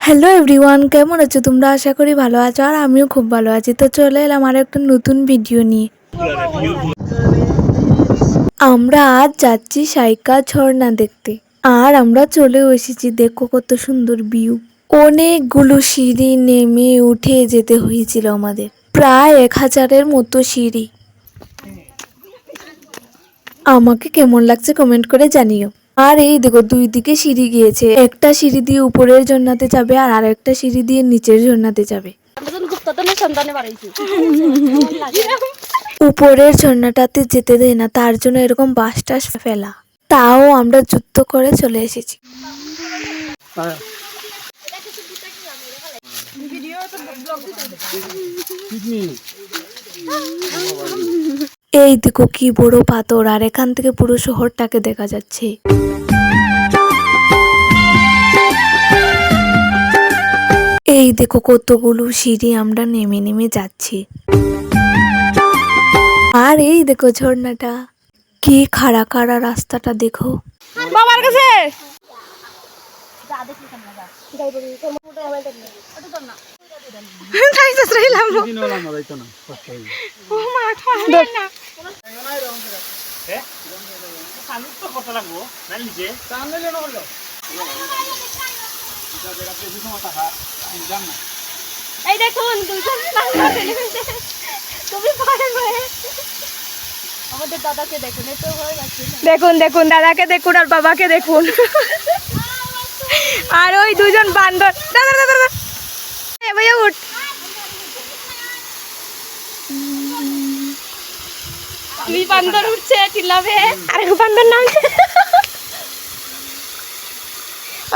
Hello everyone কেমন আছো? তোমরা আশা করি ভালো আছো আর আমিও খুব ভালো আছি। তো চলে এলাম আর একটা নতুন ভিডিও নিয়ে। আমরা আজ যাচ্ছি সাইকা ঝর্ণা দেখতে। আর আমরা চলেও এসেছি, দেখো কত সুন্দর ভিউ অনেকগুলো সিঁড়ি নেমে উঠে যেতে হয়েছিল আমাদের। প্রায় এক হাজারের মতো সিঁড়ি। আমাকে কেমন লাগছে কমেন্ট করে জানিও। আর এই দেখো দুই দিকে সিঁড়ি গিয়েছে। একটা সিঁড়ি দিয়ে উপরের জন্নাতে যাবে আর আরেকটা সিঁড়ি দিয়ে নিচের জন্নাতে যাবে। উপরের ঝর্ণাটাতে যেতে দেয় না তার জন্য এরকম বাস টাস ফেলা। তাও আমরা যুদ্ধ করে চলে এসেছি। এই দেখো কি বড় পাথর, আর এখান থেকে পুরো শহরটাকে দেখা যাচ্ছে। এই দেখো কতগুলো সিঁড়ি আমরা নেমে নেমে যাচ্ছি। আর এই দেখো ঝর্ণাটা, কি খাড়া খাড়া রাস্তাটা দেখো। বাবার কাছে? এই দেখুন তুমি পারে আমাদের দাদাকে দেখুন এত ভয় লাগছে দেখুন দেখুন দাদাকে দেখুন আর বাবাকে দেখুন। আর ওই দুজন বান্দর। দাদা দাদা দাদা। এ ভাইয়া উঠ। বান্দর উঠছে আর বান্দর নাম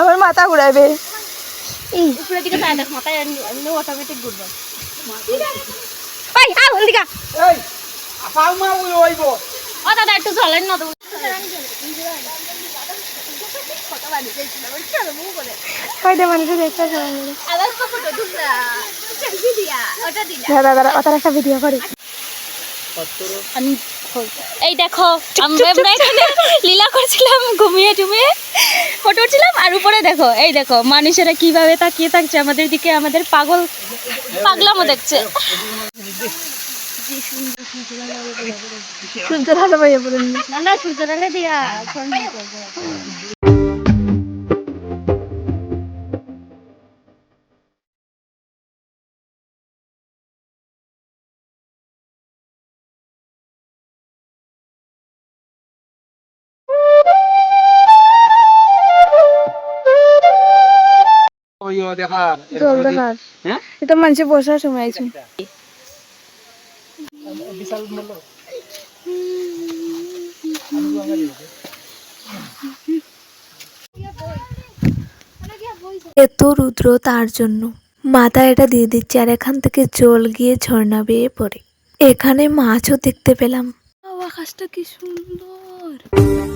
আমার মাথা ঘুরাবে। উপরের দিকে তাই দেখ মাথায় এমনি অটোমেটিক ঘুরবে। ওই আ ও দাদা একটু চলেন না তো ওই একটা ভিডিও করি। এই দেখো আমরা আমরা এখানে লীলা করছিলাম ঘুমিয়ে টুমিয়ে ফটো উঠছিলাম। আর উপরে দেখো এই দেখো মানুষেরা কীভাবে তাকিয়ে থাকছে আমাদের দিকে আমাদের পাগল পাগলামো দেখছে। সূর্য ঢালো ভাইয়া বলুন না না সুইজারল্যান্ডে দিয়া জল দেখার। এটা মানুষে বসার সময় আছে এত রুদ্র তার জন্য। মাথায় এটা দিয়ে দিচ্ছে আর এখান থেকে জল গিয়ে ঝর্ণা বেয়ে পড়ে। এখানে মাছও দেখতে পেলাম। আকাশটা কি সুন্দর।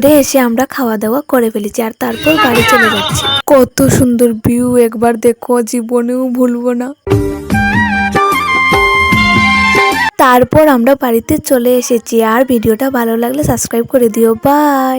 উপরে এসে আমরা খাওয়া দাওয়া করে ফেলেছি আর তারপর বাড়ি চলে যাচ্ছি। কত সুন্দর ভিউ একবার দেখো, জীবনেও ভুলবো না। তারপর আমরা বাড়িতে চলে এসেছি আর ভিডিওটা ভালো লাগলে সাবস্ক্রাইব করে দিও। বাই